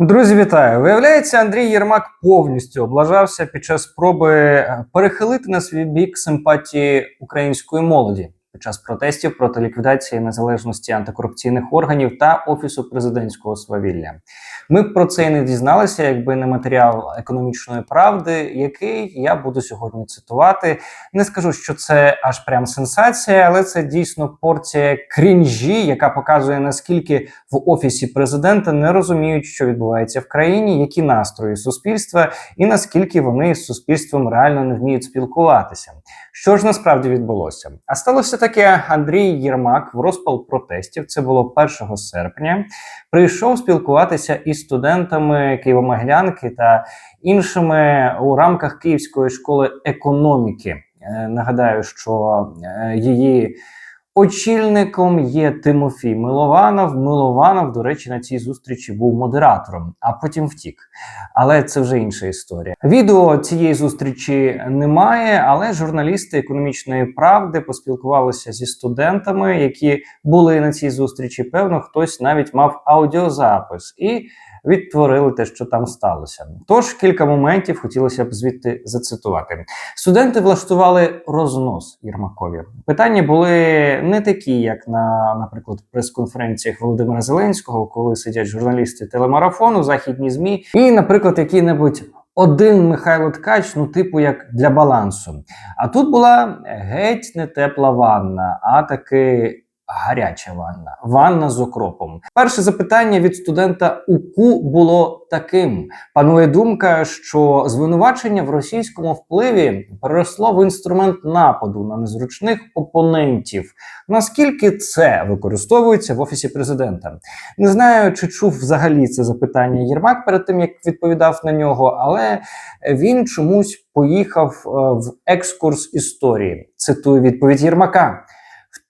Друзі, вітаю! Виявляється, Андрій Єрмак повністю облажався під час спроби е, перехилити на свій бік симпатії української молоді під час протестів проти ліквідації незалежності антикорупційних органів та офісу президентського свавілля. Ми б про це і не дізналися, якби не матеріал економічної правди, який я буду сьогодні цитувати. Не скажу, що це аж прям сенсація, але це дійсно порція крінжі, яка показує наскільки в офісі президента не розуміють, що відбувається в країні, які настрої суспільства, і наскільки вони з суспільством реально не вміють спілкуватися. Що ж насправді відбулося? А сталося таке: Андрій Єрмак в розпал протестів. Це було 1 серпня. Прийшов спілкуватися із студентами Києво-Могилянки та іншими у рамках Київської школи економіки. Е, Нагадаю, що е, її очільником є Тимофій Милованов. Милованов, до речі, на цій зустрічі був модератором, а потім втік. Але це вже інша історія. Відео цієї зустрічі немає, але журналісти економічної правди поспілкувалися зі студентами, які були на цій зустрічі. Певно, хтось навіть мав аудіозапис і відтворили те, що там сталося. Тож кілька моментів хотілося б звідти зацитувати. Студенти влаштували рознос Єрмакові. Питання були не такі, як на, наприклад, прес-конференціях Володимира Зеленського, коли сидять журналісти телемарафону, західні змі, і, наприклад, які-небудь. Один Михайло Ткач, ну, типу, як для балансу. А тут була геть не тепла ванна, а таки гаряча ванна. Ванна з окропом. Перше запитання від студента УКУ було таким: панує думка, що звинувачення в російському впливі переросло в інструмент нападу на незручних опонентів. Наскільки це використовується в офісі президента? Не знаю, чи чув взагалі це запитання Єрмак перед тим, як відповідав на нього, але він чомусь поїхав е, в екскурс історії. Цитую відповідь Єрмака.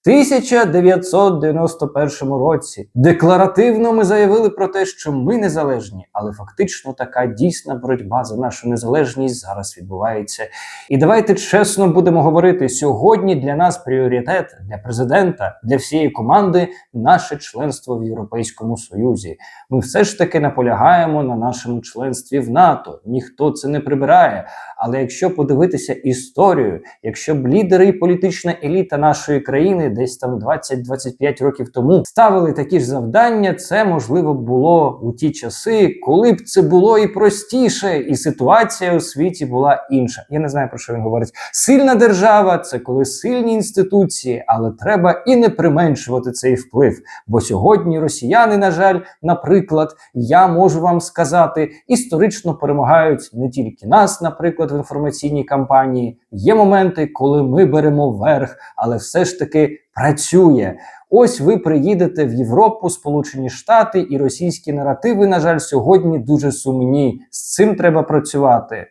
В 1991 році декларативно ми заявили про те, що ми незалежні, але фактично така дійсна боротьба за нашу незалежність зараз відбувається. І давайте чесно будемо говорити: сьогодні для нас пріоритет для президента, для всієї команди наше членство в Європейському Союзі. Ми все ж таки наполягаємо на нашому членстві в НАТО. Ніхто це не прибирає. Але якщо подивитися історію, якщо б лідери і політична еліта нашої країни десь там 20-25 років тому ставили такі ж завдання, це можливо було у ті часи, коли б це було і простіше, і ситуація у світі була інша. Я не знаю про що він говорить. Сильна держава це коли сильні інституції, але треба і не применшувати цей вплив. Бо сьогодні росіяни, на жаль, наприклад, я можу вам сказати, історично перемагають не тільки нас, наприклад, в інформаційній кампанії. Є моменти, коли ми беремо верх, але все ж таки працює. Ось ви приїдете в Європу, Сполучені Штати, і російські наративи, на жаль, сьогодні дуже сумні. З цим треба працювати.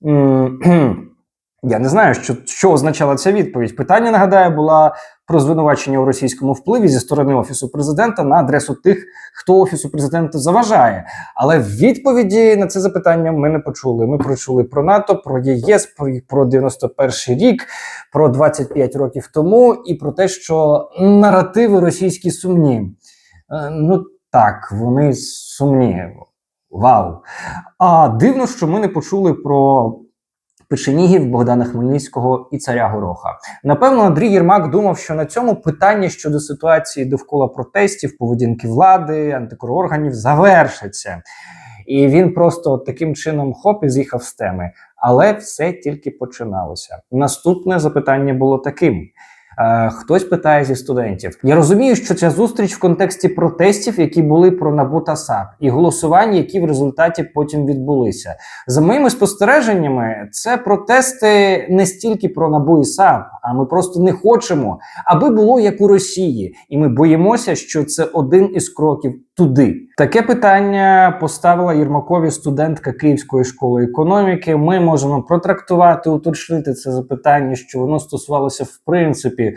Я не знаю, що, що означала ця відповідь. Питання, нагадаю, була про звинувачення у російському впливі зі сторони офісу президента на адресу тих, хто офісу президента заважає. Але відповіді на це запитання ми не почули. Ми почули про НАТО, про ЄС, про, про 91 рік, про 25 років тому, і про те, що наративи російські сумні. Е, Ну так, вони сумні. Вау! А дивно, що ми не почули про. Печенігів, Богдана Хмельницького і царя Гороха. Напевно, Андрій Єрмак думав, що на цьому питання щодо ситуації довкола протестів, поведінки влади, антикорорганів завершиться. І він просто таким чином хоп і з'їхав з теми. Але все тільки починалося. Наступне запитання було таким. Е, Хтось питає зі студентів. Я розумію, що ця зустріч в контексті протестів, які були про НАБУ та САП, і голосувань, які в результаті потім відбулися. За моїми спостереженнями, це протести не стільки про НАБУ і САП, а ми просто не хочемо, аби було як у Росії, і ми боїмося, що це один із кроків туди. Таке питання поставила Єрмакові студентка Київської школи економіки. Ми можемо протрактувати, уточнити це запитання, що воно стосувалося в принципі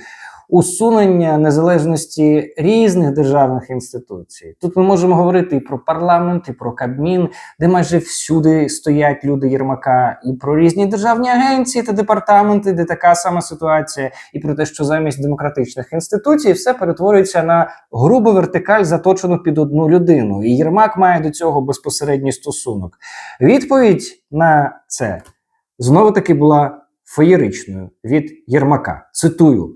усунення незалежності різних державних інституцій. Тут ми можемо говорити і про парламент, і про Кабмін, де майже всюди стоять люди Єрмака, і про різні державні агенції та департаменти, де така сама ситуація, і про те, що замість демократичних інституцій все перетворюється на грубу вертикаль, заточену під одну людину. І Єрмак має до цього безпосередній стосунок. Відповідь на це знову таки була феєричною від Єрмака. Цитую.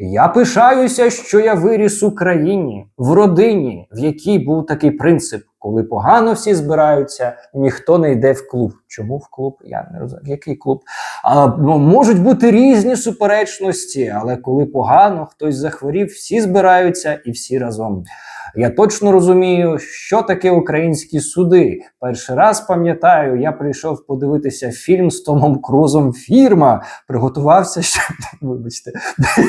Я пишаюся, що я виріс у країні, в родині, в якій був такий принцип, коли погано всі збираються, ніхто не йде в клуб. Чому в клуб? Я не розумію. Який клуб? А, ну, можуть бути різні суперечності, але коли погано, хтось захворів, всі збираються і всі разом. Я точно розумію, що таке українські суди. Перший раз пам'ятаю, я прийшов подивитися фільм з Томом Крузом. Фірма приготувався, що вибачте,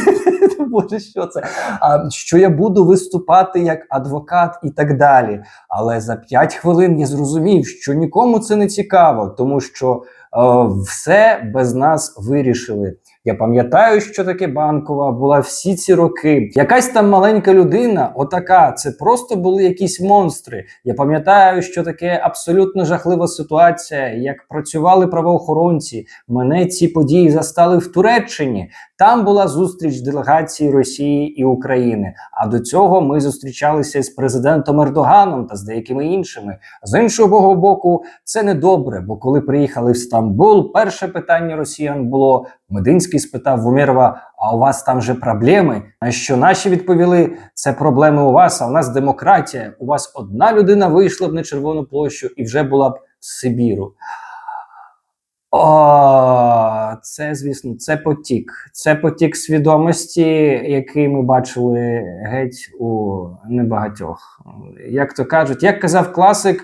боже, що це? А що я буду виступати як адвокат і так далі. Але за 5 хвилин я зрозумів, що нікому це не цікаво, тому що е, все без нас вирішили. Я пам'ятаю, що таке банкова була всі ці роки. Якась там маленька людина, отака, це просто були якісь монстри. Я пам'ятаю, що таке абсолютно жахлива ситуація, як працювали правоохоронці. Мене ці події застали в Туреччині. Там була зустріч делегації Росії і України. А до цього ми зустрічалися з президентом Ердоганом та з деякими іншими. З іншого боку, це не добре, бо коли приїхали в Стамбул, перше питання росіян було: Мединський спитав в Умєрова, а у вас там же проблеми? На що наші відповіли: це проблеми у вас, а у нас демократія. У вас одна людина вийшла б на Червону площу і вже була б з Сибіру. О, це, звісно, це потік. Це потік свідомості, який ми бачили геть у небагатьох. Як то кажуть, як казав класик,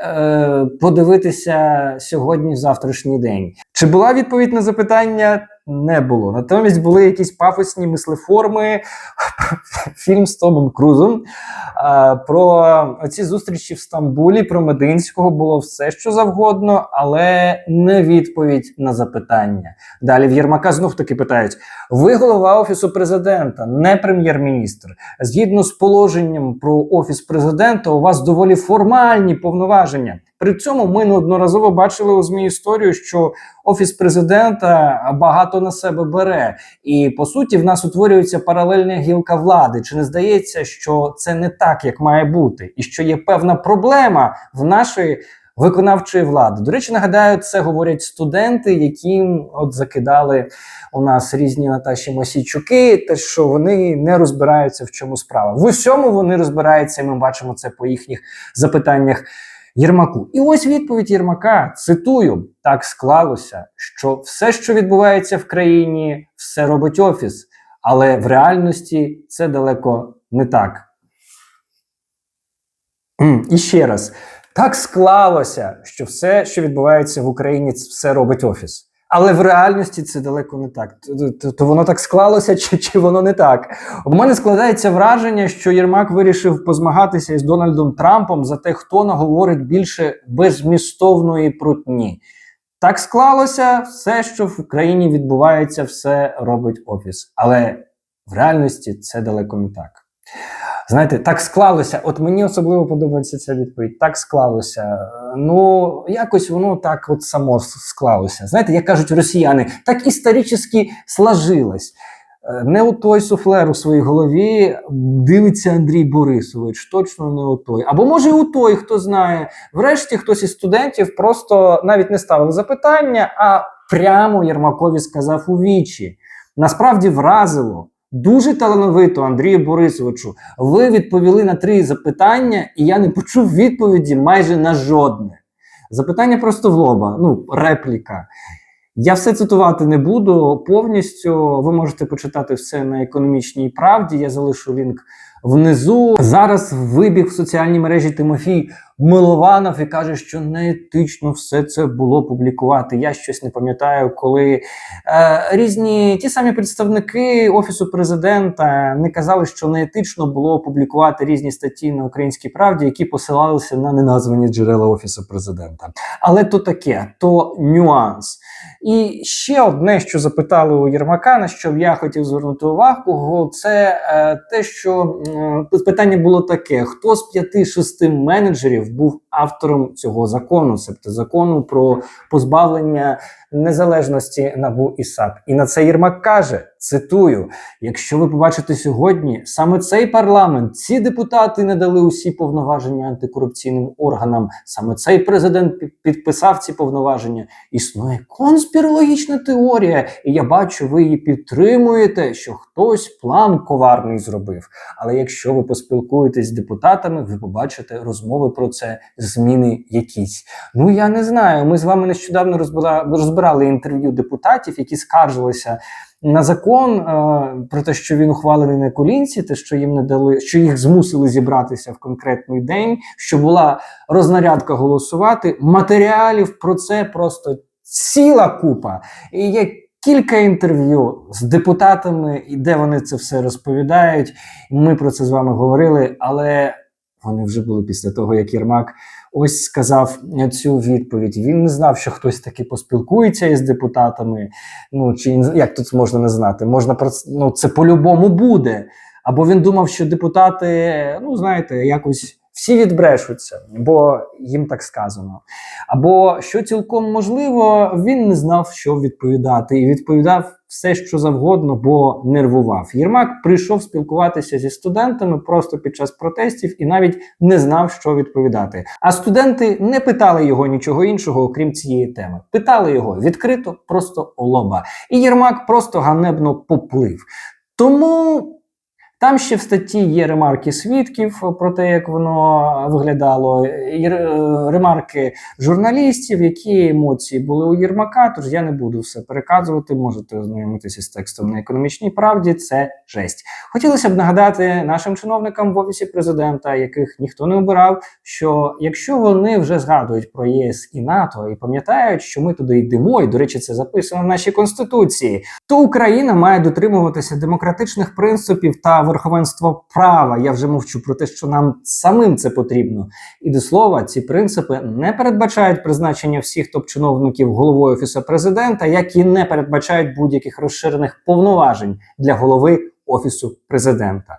е, подивитися сьогодні завтрашній день. Чи була відповідь на запитання? Не було. Натомість були якісь пафосні мислеформи, фільм з Томом Крузом. Про ці зустрічі в Стамбулі, про Мединського було все, що завгодно, але не відповідь на запитання. Далі в Єрмака знов таки питають: ви голова офісу президента, не прем'єр-міністр. Згідно з положенням про офіс президента, у вас доволі формальні повноваження. При цьому ми неодноразово бачили у ЗМІ історію, що офіс президента багато на себе бере, і по суті в нас утворюється паралельна гілка влади. Чи не здається, що це не так, як має бути, і що є певна проблема в нашої виконавчої влади? До речі, нагадаю, це говорять студенти, яким от закидали у нас різні Наташі Мосійчуки, те, що вони не розбираються в чому справа. В усьому вони розбираються, і ми бачимо це по їхніх запитаннях. Єрмаку. І ось відповідь Єрмака. Цитую: так склалося, що все, що відбувається в країні, все робить офіс, але в реальності це далеко не так. І ще раз, так склалося, що все, що відбувається в Україні, все робить офіс. Але в реальності це далеко не так. То, то, воно так склалося, чи, чи воно не так? У мене складається враження, що Єрмак вирішив позмагатися із Дональдом Трампом за те, хто наговорить більше безмістовної прутні. Так склалося, все, що в країні відбувається, все робить офіс. Але в реальності це далеко не так. Знаєте, так склалося. От мені особливо подобається ця відповідь. Так склалося. Ну, якось воно так от само склалося. Знаєте, як кажуть росіяни, так історично сложилось. Е, Не у той суфлер у своїй голові дивиться Андрій Борисович, точно не у той. Або може і у той, хто знає. Врешті хтось із студентів просто навіть не ставив запитання, а прямо Єрмакові сказав у вічі. Насправді вразило. Дуже талановито, Андрію Борисовичу. Ви відповіли на три запитання, і я не почув відповіді майже на жодне. Запитання просто в лоба, ну, репліка. Я все цитувати не буду повністю. Ви можете почитати все на економічній правді. Я залишу лінк внизу. Зараз вибіг в соціальній мережі Тимофій Милованов і каже, що неетично все це було публікувати. Я щось не пам'ятаю, коли е, різні ті самі представники офісу президента не казали, що неетично було публікувати різні статті на українській правді, які посилалися на неназвані джерела офісу президента. Але то таке, то нюанс. І ще одне, що запитали у Єрмака, на що я хотів звернути увагу, це е, те, що е, питання було таке: хто з п'яти-шести менеджерів був автором цього закону, тобто закону про позбавлення незалежності НАБУ і САП. І на це Єрмак каже: цитую: якщо ви побачите сьогодні, саме цей парламент, ці депутати не дали усі повноваження антикорупційним органам, саме цей президент підписав ці повноваження. Існує конспірологічна теорія, і я бачу, ви її підтримуєте, що хтось план коварний зробив. Але якщо ви поспілкуєтесь з депутатами, ви побачите розмови про це, зміни якісь. Ну я не знаю. Ми з вами нещодавно розбира- розбирали інтерв'ю депутатів, які скаржилися на закон е, про те, що він ухвалений на колінці, те, що їм не дали, що їх змусили зібратися в конкретний день, що була рознарядка голосувати. Матеріалів про це просто ціла купа. І є кілька інтерв'ю з депутатами, і де вони це все розповідають. Ми про це з вами говорили, але вони вже були після того, як Єрмак ось сказав цю відповідь. Він не знав, що хтось таки поспілкується із депутатами. Ну чи як тут можна не знати? Можна про ну, це по-любому буде. Або він думав, що депутати, ну знаєте, якось всі відбрешуться, бо їм так сказано. Або що цілком можливо, він не знав, що відповідати, і відповідав все, що завгодно, бо нервував. Єрмак прийшов спілкуватися зі студентами просто під час протестів і навіть не знав, що відповідати. А студенти не питали його нічого іншого, окрім цієї теми. Питали його відкрито, просто о лоба. І Єрмак просто ганебно поплив. Тому там ще в статті є ремарки свідків про те, як воно виглядало, і ремарки журналістів, які емоції були у Єрмака. Тож я не буду все переказувати. Можете ознайомитися з текстом на економічній правді. Це жесть. Хотілося б нагадати нашим чиновникам в офісі президента, яких ніхто не обирав, що якщо вони вже згадують про ЄС і НАТО і пам'ятають, що ми туди йдемо, і до речі, це записано в нашій конституції, то Україна має дотримуватися демократичних принципів та верховенства права. Я вже мовчу про те, що нам самим це потрібно. І до слова, ці принципи не передбачають призначення всіх топ-чиновників головою офісу президента, як і не передбачають будь-яких розширених повноважень для голови офісу президента.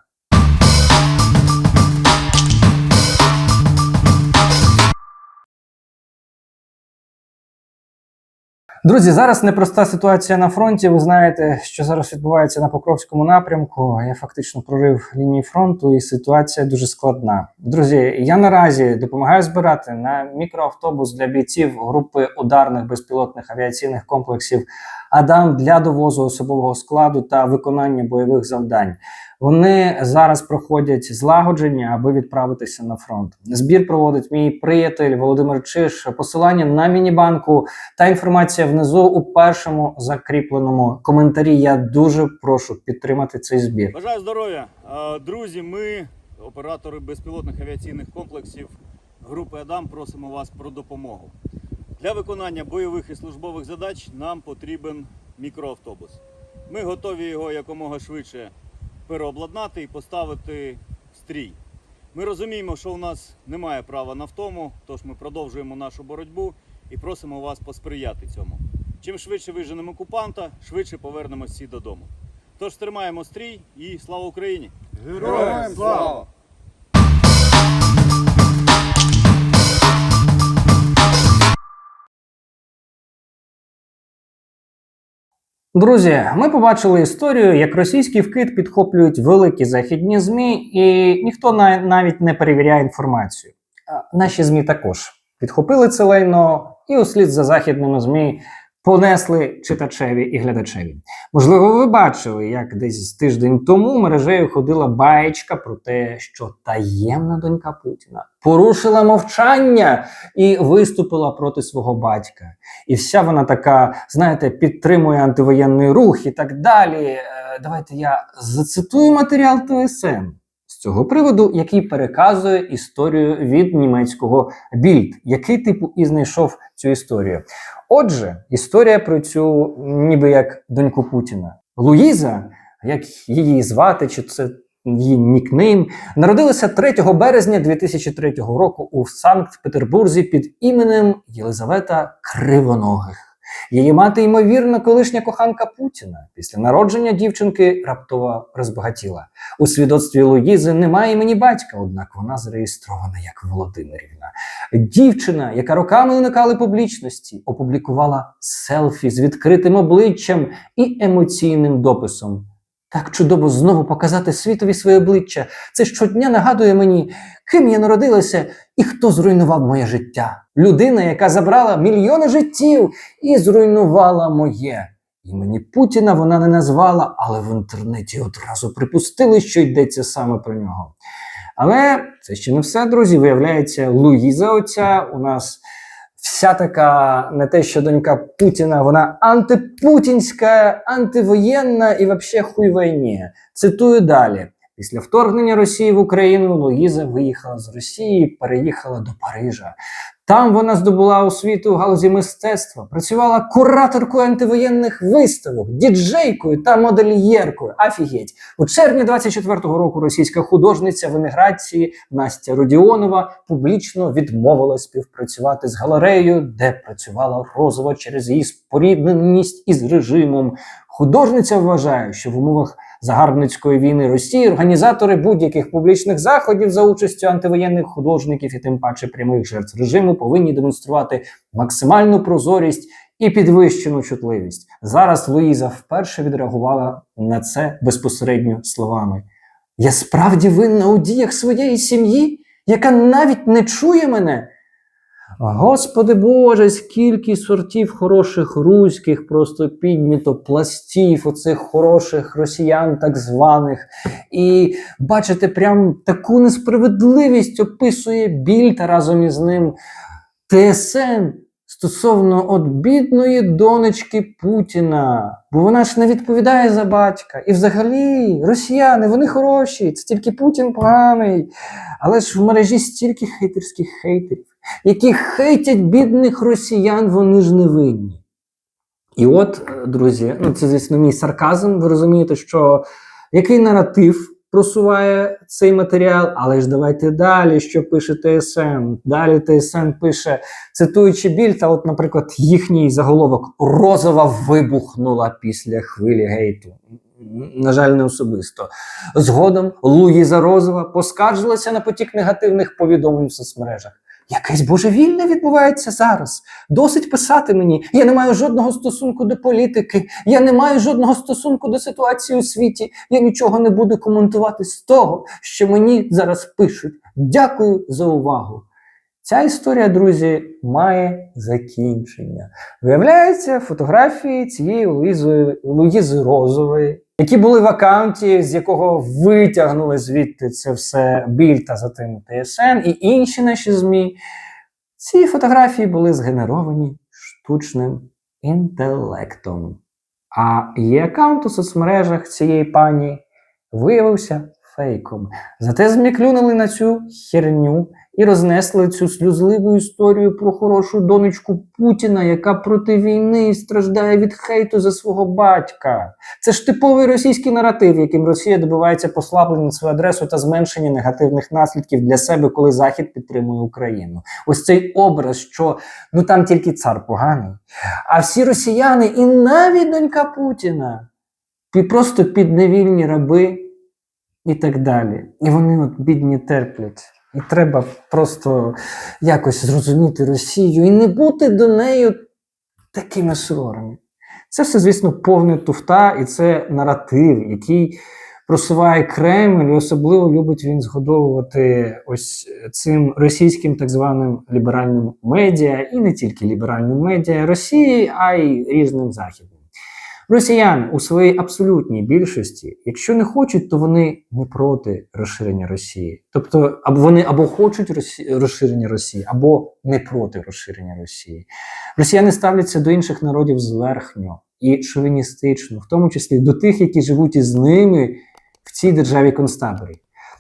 Друзі, зараз непроста ситуація на фронті. Ви знаєте, що зараз відбувається на Покровському напрямку. Я фактично прорив лінії фронту, і ситуація дуже складна. Друзі, я наразі допомагаю збирати на мікроавтобус для бійців групи ударних безпілотних авіаційних комплексів Адам для довозу особового складу та виконання бойових завдань. Вони зараз проходять злагодження, аби відправитися на фронт. Збір проводить мій приятель Володимир Чиш. Посилання на мінібанку та інформація внизу у першому закріпленому коментарі. Я дуже прошу підтримати цей збір. Бажаю здоров'я. Друзі, ми, оператори безпілотних авіаційних комплексів групи Адам, просимо вас про допомогу. Для виконання бойових і службових задач нам потрібен мікроавтобус. Ми готові його якомога швидше переобладнати і поставити стрій. Ми розуміємо, що у нас немає права на втому, тож ми продовжуємо нашу боротьбу і просимо вас посприяти цьому. Чим швидше виженемо окупанта, швидше повернемось всі додому. Тож тримаємо стрій і слава Україні! Героям слава! Друзі, ми побачили історію, як російський вкид підхоплюють великі західні змі, і ніхто на- навіть не перевіряє інформацію. Наші змі також підхопили це лайно і услід за західними змі понесли читачеві і глядачеві. Можливо, ви бачили, як десь тиждень тому мережею ходила баєчка про те, що таємна донька Путіна порушила мовчання і виступила проти свого батька. І вся вона така, знаєте, підтримує антивоєнний рух і так далі. Е, Давайте я зацитую матеріал ТСН цього приводу, який переказує історію від німецького більд, який типу і знайшов цю історію. Отже, історія про цю ніби як доньку Путіна. Луїза, як її звати, чи це її нікнейм, народилася 3 березня 2003 року у Санкт-Петербурзі під іменем Єлизавета Кривоногих. Її мати, ймовірно, колишня коханка Путіна. Після народження дівчинки раптово розбагатіла. У свідоцтві Луїзи немає імені батька, однак вона зареєстрована як Володимирівна. Дівчина, яка роками уникала публічності, опублікувала селфі з відкритим обличчям і емоційним дописом. Так чудово знову показати світові своє обличчя. Це щодня нагадує мені, ким я народилася і хто зруйнував моє життя. Людина, яка забрала мільйони життів і зруйнувала моє. Імені Путіна вона не назвала, але в інтернеті одразу припустили, що йдеться саме про нього. Але це ще не все, друзі. Виявляється, Луїза оця у нас вся така не те, що донька Путіна, вона антипутінська, антивоєнна і взагалі хуй війні. Цитую далі. Після вторгнення Росії в Україну Луїза виїхала з Росії, переїхала до Парижа. Там вона здобула освіту у галузі мистецтва, працювала кураторкою антивоєнних виставок, діджейкою та модельєркою. Афігеть. У червні 24-го року російська художниця в еміграції Настя Родіонова публічно відмовилась співпрацювати з галереєю, де працювала Розова через її спорідненість із режимом. Художниця вважає, що в умовах загарбницької війни Росії організатори будь-яких публічних заходів за участю антивоєнних художників і тим паче прямих жертв режиму повинні демонструвати максимальну прозорість і підвищену чутливість. Зараз Луїза вперше відреагувала на це безпосередньо словами: Я справді винна у діях своєї сім'ї, яка навіть не чує мене. Господи Боже, скільки сортів хороших руських, просто піднято пластів, оцих хороших росіян, так званих. І бачите, прям таку несправедливість описує біль та разом із ним ТСН стосовно от бідної донечки Путіна. Бо вона ж не відповідає за батька. І взагалі, росіяни, вони хороші, це тільки Путін поганий. Але ж в мережі стільки хейтерських хейтерів які хейтять бідних росіян, вони ж не винні. І от, друзі, ну це, звісно, мій сарказм. Ви розумієте, що який наратив просуває цей матеріал, але ж давайте далі, що пише ТСН. Далі ТСН пише, цитуючи біль, та от, наприклад, їхній заголовок Розова вибухнула після хвилі гейту. На жаль, не особисто. Згодом Луїза Розова поскаржилася на потік негативних повідомлень в соцмережах. Якесь божевільне відбувається зараз. Досить писати мені. Я не маю жодного стосунку до політики, я не маю жодного стосунку до ситуації у світі. Я нічого не буду коментувати з того, що мені зараз пишуть. Дякую за увагу. Ця історія, друзі, має закінчення. Виявляється, фотографії цієї Луїзи, Луїзи Розової, які були в аккаунті, з якого витягнули звідти це все біль та затим ТСН і інші наші ЗМІ. Ці фотографії були згенеровані штучним інтелектом. А і аккаунт у соцмережах цієї пані виявився фейком. Зате ЗМІ клюнули на цю херню і рознесли цю сльозливу історію про хорошу донечку Путіна, яка проти війни і страждає від хейту за свого батька. Це ж типовий російський наратив, яким Росія добивається послаблення на свою адресу та зменшення негативних наслідків для себе, коли Захід підтримує Україну. Ось цей образ, що ну там тільки цар поганий, а всі росіяни і навіть донька Путіна просто підневільні раби і так далі. І вони от бідні терплять. І треба просто якось зрозуміти Росію і не бути до неї такими суворими. Це все, звісно, повне туфта, і це наратив, який просуває Кремль, і особливо любить він згодовувати ось цим російським так званим ліберальним медіа, і не тільки ліберальним медіа Росії, а й різним західним. Росіяни у своїй абсолютній більшості, якщо не хочуть, то вони не проти розширення Росії. Тобто, або вони або хочуть розширення Росії, або не проти розширення Росії. Росіяни ставляться до інших народів зверхньо і шовіністично, в тому числі до тих, які живуть із ними в цій державі концтаборі.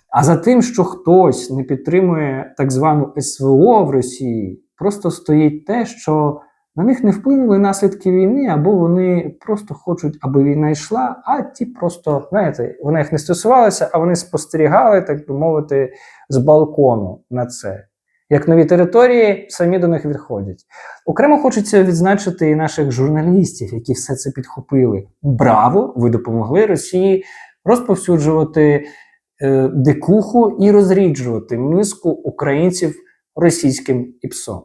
А за тим, що хтось не підтримує так звану СВО в Росії, просто стоїть те, що на них не вплинули наслідки війни, або вони просто хочуть, аби війна йшла, а ті просто, знаєте, вони їх не стосувалися, а вони спостерігали, так би мовити, з балкону на це. Як нові території самі до них відходять. Окремо хочеться відзначити і наших журналістів, які все це підхопили. Браво! Ви допомогли Росії розповсюджувати е, дикуху і розріджувати мізку українців російським іпсом.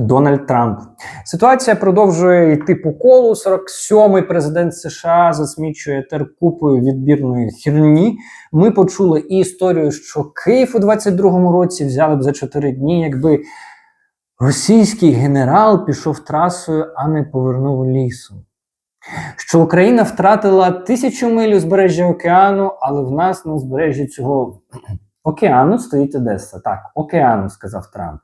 Дональд Трамп. Ситуація продовжує йти по колу. 47-й президент США засмічує теркупою відбірної херні. Ми почули і історію, що Київ у 22-му році взяли б за 4 дні, якби російський генерал пішов трасою, а не повернув лісом. Що Україна втратила тисячу миль узбережжя океану, але в нас на узбережжі цього океану стоїть Одеса. Так, океану, сказав Трамп.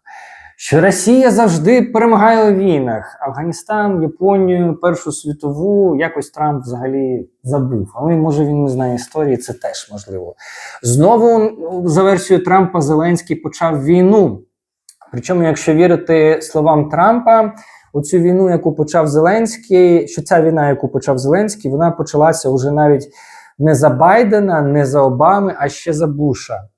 Що Росія завжди перемагає у війнах. Афганістан, Японію, Першу світову якось Трамп взагалі забув. Але може він не знає історії, це теж можливо. Знову за версією Трампа Зеленський почав війну. Причому, якщо вірити словам Трампа, оцю війну, яку почав Зеленський, що ця війна, яку почав Зеленський, вона почалася уже навіть не за Байдена, не за Обами, а ще за Буша.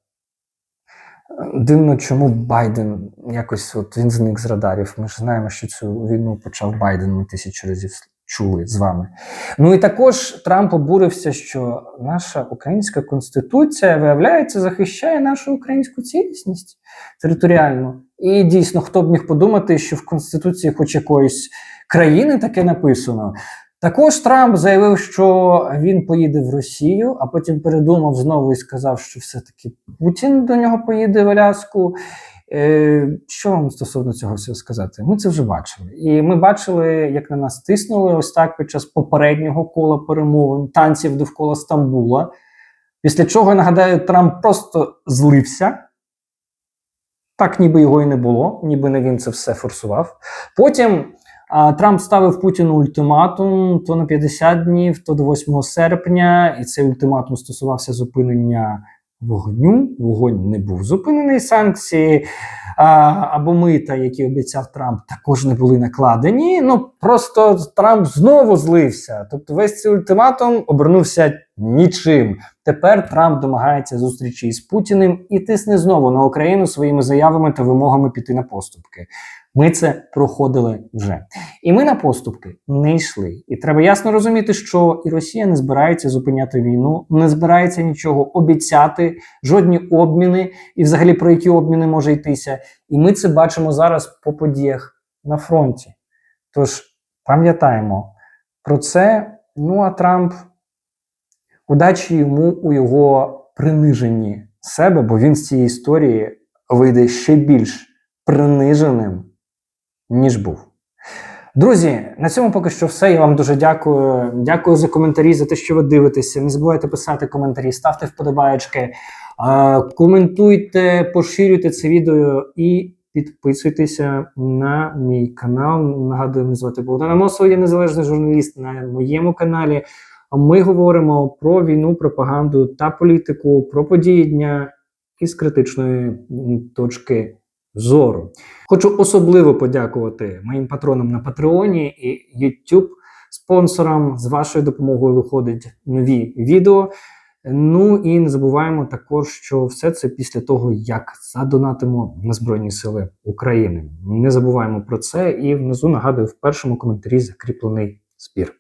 Дивно, чому Байден якось от він зник з радарів. Ми ж знаємо, що цю війну почав Байден. Ми тисячу разів чули з вами. Ну і також Трамп обурився, що наша українська конституція, виявляється, захищає нашу українську цілісність територіальну. І дійсно, хто б міг подумати, що в Конституції хоч якоїсь країни таке написано. Також Трамп заявив, що він поїде в Росію, а потім передумав знову і сказав, що все-таки Путін до нього поїде в Аляску. Е, що вам стосовно цього всього сказати? Ми це вже бачили. І ми бачили, як на нас тиснули ось так під час попереднього кола перемовин, танців довкола Стамбула. Після чого, нагадаю, Трамп просто злився. Так, ніби його і не було, ніби не він це все форсував. Потім Трамп ставив Путіну ультиматум то на 50 днів, то до 8 серпня, і цей ультиматум стосувався зупинення вогню. Вогонь не був зупинений. Санкції а, або мита, які обіцяв Трамп, також не були накладені. Ну просто Трамп знову злився. Тобто, весь цей ультиматум обернувся нічим. Тепер Трамп домагається зустрічі із Путіним і тисне знову на Україну своїми заявами та вимогами піти на поступки. Ми це проходили вже. І ми на поступки не йшли. І треба ясно розуміти, що і Росія не збирається зупиняти війну, не збирається нічого обіцяти, жодні обміни, і взагалі про які обміни може йтися. І ми це бачимо зараз по подіях на фронті. Тож пам'ятаємо про це. Ну а Трамп, удачі йому у його приниженні себе, бо він з цієї історії вийде ще більш приниженим, ніж був. Друзі, на цьому поки що все. Я вам дуже дякую. Дякую за коментарі, за те, що ви дивитеся. Не забувайте писати коментарі, ставте вподобаєчки, коментуйте, поширюйте це відео і підписуйтеся на мій канал. Нагадую, мене звати Богдан Амосов, я незалежний журналіст на моєму каналі. Ми говоримо про війну, пропаганду та політику, про події дня із критичної точки зору. Хочу особливо подякувати моїм патронам на Патреоні і YouTube спонсорам. З вашою допомогою виходять нові відео. Ну і не забуваємо також, що все це після того, як задонатимо на Збройні Сили України. Не забуваємо про це і внизу нагадую в першому коментарі закріплений збір.